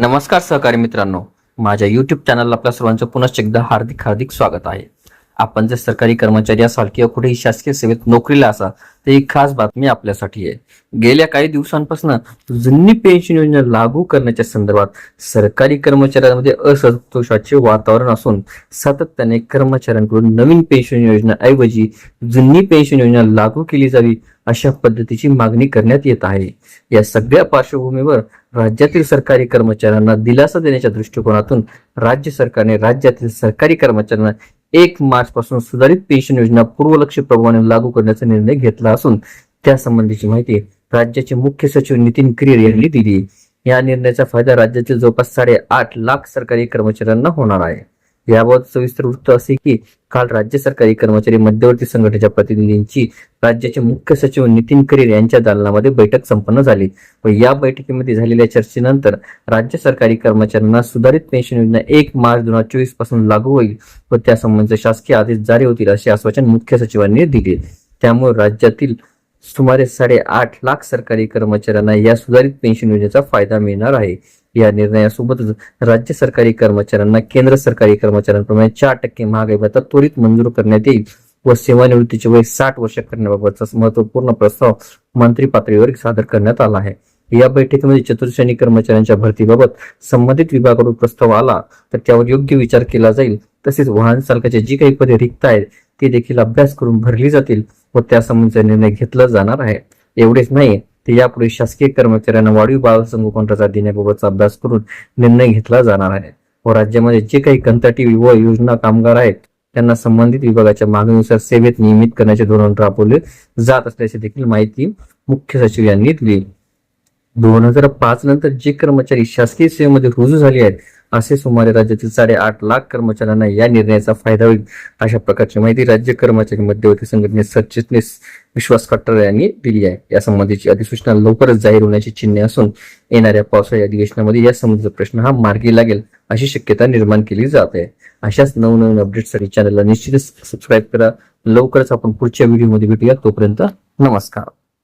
नमस्कार सहकारी मित्रांनो. माझ्या युट्यूब चॅनलला आपल्या सर्वांचं पुनश्च एकदा हार्दिक हार्दिक स्वागत आहे. आपण जर सरकारी कर्मचारी असाल किंवा कुठेही शासकीय सेवेत नोकरीला असाल तर ही खास बातमी आपल्यासाठी आहे. गेल्या काही दिवसांपासून जुनी पेन्शन योजना लागू करण्याच्या संदर्भात सरकारी कर्मचाऱ्यांमध्ये असंतोषाचे वातावरण असून सातत्याने कर्मचाऱ्यांकडून नवीन पेन्शन योजना ऐवजी जुनी पेन्शन योजना लागू केली जावी अशा पद्धतीची मागणी करण्यात येत आहे. या सगळ्या पार्श्वभूमीवर राज्यातील सरकारी कर्मचाऱ्यांना दिलासा देण्याच्या दृष्टिकोनातून राज्य सरकारने राज्यातील सरकारी कर्मचाऱ्यांना एक मार्च पासून सुधारित पेन्शन योजना पूर्वलक्ष्य प्रमाणे लागू करण्याचा निर्णय घेतला असून त्यासंबंधीची माहिती राज्याचे मुख्य सचिव नितीन क्रियर यांनी दिली. या निर्णयाचा फायदा राज्यातील जवळपास साडेआठ लाख सरकारी कर्मचाऱ्यांना होणार आहे. याबाबत सविस्तर वृत्त असे की काल राज्य सरकारी कर्मचारी मध्यवर्ती संघटनेच्या प्रतिनिधींची राज्याचे मुख्य सचिव नितीन करीर यांच्या दालनामध्ये बैठक संपन्न झाली. व या बैठकीमध्ये झालेल्या चर्चेनंतर राज्य सरकारी कर्मचाऱ्यांना सुधारित पेन्शन योजना एक मार्च दोन हजार चोवीसपासून लागू होईल व त्यासंबंधीचे शासकीय आदेश जारी होतील असे आश्वासन मुख्य सचिवांनी दिले. त्यामुळे राज्यातील सुमारे साडेआठ लाख सरकारी कर्मचाऱ्यांना या सुधारित पेन्शन योजनेचा फायदा मिळणार आहे. या निर्णयासोबतच राज्य सरकारी कर्मचाऱ्यांना केंद्र सरकारी कर्मचाऱ्यांप्रमाणे चार टक्के महागाई भत्ता त्वरित मंजूर करण्यात येईल व सेवानिवृत्तीचे वय साठ वर्ष करण्याबाबतचा महत्त्वपूर्ण प्रस्ताव मंत्री पातळीवर सादर करण्यात आला आहे. या बैठकीमध्ये चतुर्श्रेणी कर्मचाऱ्यांच्या भरतीबाबत संबंधित विभागाकडून प्रस्ताव आला तर त्यावर योग्य विचार केला जाईल. तसेच वाहन चालकाचे जी काही पदे रिक्त आहेत ती देखील अभ्यास करून भरली जातील व त्यासंबंधीचा निर्णय घेतला जाणार आहे. एवढेच नाही ते यापुढे शासकीय कर्मचाऱ्यांना वाढीव बालसंगोपन रजा देण्याबाबतचा अभ्यास करून निर्णय घेतला जाणार आहे. व राज्यामध्ये जे काही कंत्राटी व योजना कामगार आहेत त्यांना संबंधित विभागाच्या मागणीनुसार सेवेत नियमित करण्याचे धोरण राबवले जात असल्याची देखील माहिती मुख्य सचिव यांनी दिली. दोन हजार पाच नंतर जे कर्मचारी शासकीय सेवेमध्ये रुजू झाले आहेत असे सुमारे राज्यातील साडेआठ लाख कर्मचाऱ्यांना या निर्णयाचा फायदा होईल अशा प्रकारची माहिती राज्य कर्मचारी मध्यवर्ती संघटनेचे सरचिटणीस विश्वास खट्टर यांनी दिली आहे. या संबंधीची अधिसूचना लवकरच जाहीर होण्याची चिन्हे असून येणाऱ्या पावसाळी अधिवेशनामध्ये या संबंधीचा प्रश्न हा मार्गी लागेल अशी शक्यता निर्माण केली जात आहे. अशाच नवनवीन अपडेटसाठी चॅनलला निश्चितच सबस्क्राईब करा. लवकरच आपण पुढच्या व्हिडिओमध्ये भेटूया. तोपर्यंत नमस्कार.